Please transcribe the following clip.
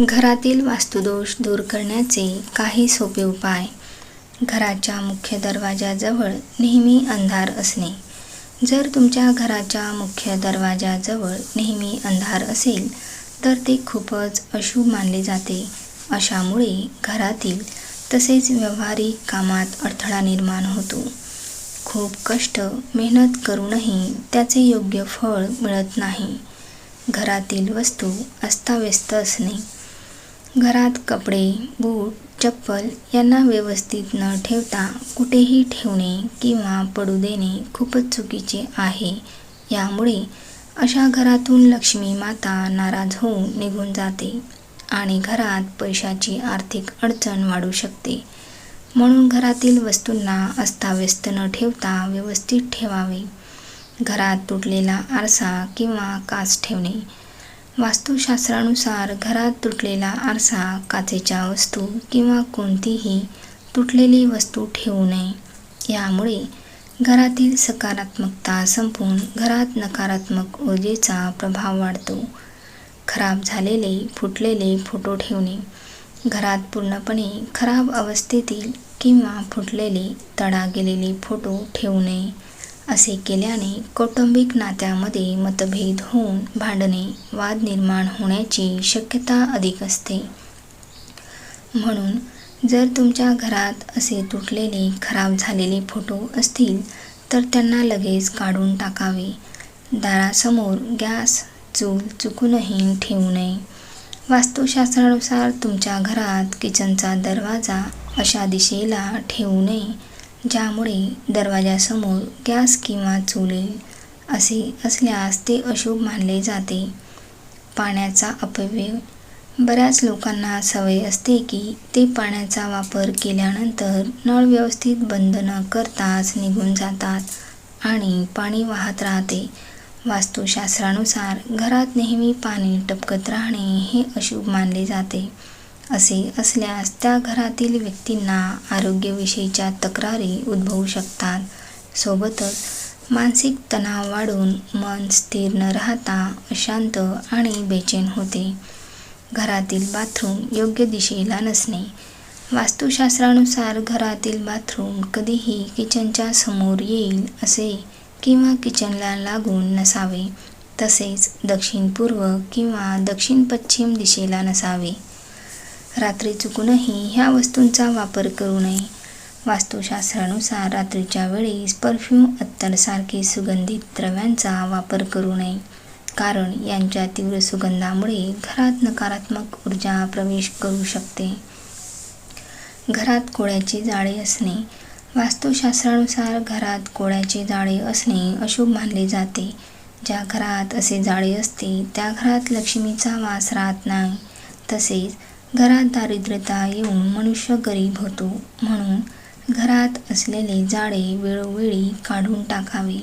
घरातील वास्तुदोष दूर करण्याचे काही सोपे उपाय. घराच्या मुख्य दरवाजाजवळ नेहमी अंधार असणे. जर तुमच्या घराच्या मुख्य दरवाजाजवळ नेहमी अंधार असेल तर ते खूपच अशुभ मानले जाते. अशामुळे घरातील तसेच व्यावहारिक कामात अडथळा निर्माण होतो. खूप कष्ट मेहनत करूनही त्याचे योग्य फळ मिळत नाही. घरातील वस्तू अस्ताव्यस्त असणे. घरात कपडे बूट चप्पल यांना व्यवस्थित न ठेवता कुठेही ठेवणे किंवा पडू देणे खूपच चुकीचे आहे. यामुळे अशा घरातून लक्ष्मी माता नाराज होऊन निघून जाते आणि घरात पैशाची आर्थिक अडचण वाढू शकते. म्हणून घरातील वस्तूंना अस्ताव्यस्त न ठेवता व्यवस्थित ठेवावे. घरात तुटलेला आरसा किंवा काच ठेवणे वास्तुशास्त्रानुसार घरात तुटलेला आरसा काचेच्या वस्तू किंवा कोणतीही तुटलेली वस्तू ठेवू नये. यामुळे घरातील सकारात्मकता संपून घरात नकारात्मक ऊर्जेचा प्रभाव वाढतो. खराब झालेले फुटलेले फोटो ठेवणे घरात पूर्णपणे खराब अवस्थेतील किंवा फुटलेले तडा गेलेले फोटो ठेवू नये असे केल्याने कौटुंबिक नात्यामध्ये मतभेद होऊन भांडणे वाद निर्माण होण्याची शक्यता अधिक असते. म्हणून जर तुमच्या घरात असे तुटलेले खराब झालेले फोटो असतील तर त्यांना लगेच काढून टाकावे. दारासमोर गॅस चूल चुकूनही ठेवू नये. वास्तुशास्त्रानुसार तुमच्या घरात किचनचा दरवाजा अशा दिशेला ठेवू नये ज्यामुळे दरवाजासमोर गॅस किंवा चुली असे असल्यास ते अशुभ मानले जाते. पाण्याचा अपव्यय. बऱ्याच लोकांना सवय असते की ते पाण्याचा वापर केल्यानंतर नळ व्यवस्थित बंद न करताच निघून जातात आणि पाणी वाहत राहते. वास्तुशास्त्रानुसार घरात नेहमी पाणी टपकत राहणे हे अशुभ मानले जाते. असे असल्यास त्या घरातील व्यक्तींना आरोग्यविषयीच्या तक्रारी उद्भवू शकतात. सोबतच मानसिक तणाव वाढून मन स्थिर न राहता अशांत आणि बेचैन होते. घरातील बाथरूम योग्य दिशेला नसणे. वास्तुशास्त्रानुसार घरातील बाथरूम कधीही किचनच्या समोर येईल असे किंवा किचनला लागून नसावे. तसेच दक्षिण पूर्व किंवा दक्षिण पश्चिम दिशेला नसावे. रात्री चुकूनही ह्या वस्तूंचा वापर करू नये. वास्तुशास्त्रानुसार रात्रीच्या वेळेस परफ्यूम अत्तरसारखे सुगंधित द्रव्यांचा वापर करू नये कारण यांच्या तीव्र सुगंधामुळे घरात नकारात्मक ऊर्जा प्रवेश करू शकते. घरात कोळ्याचे जाळे असणे. वास्तुशास्त्रानुसार घरात कोळ्याचे जाळे असणे अशुभ मानले जाते. ज्या घरात असे जाळे असते त्या घरात लक्ष्मीचा वास राहत नाही. तसेच घरात दारिद्र्यता येऊन मनुष्य गरीब होतो म्हणून घरात असलेले जाळे वेळोवेळी काढून टाकावे.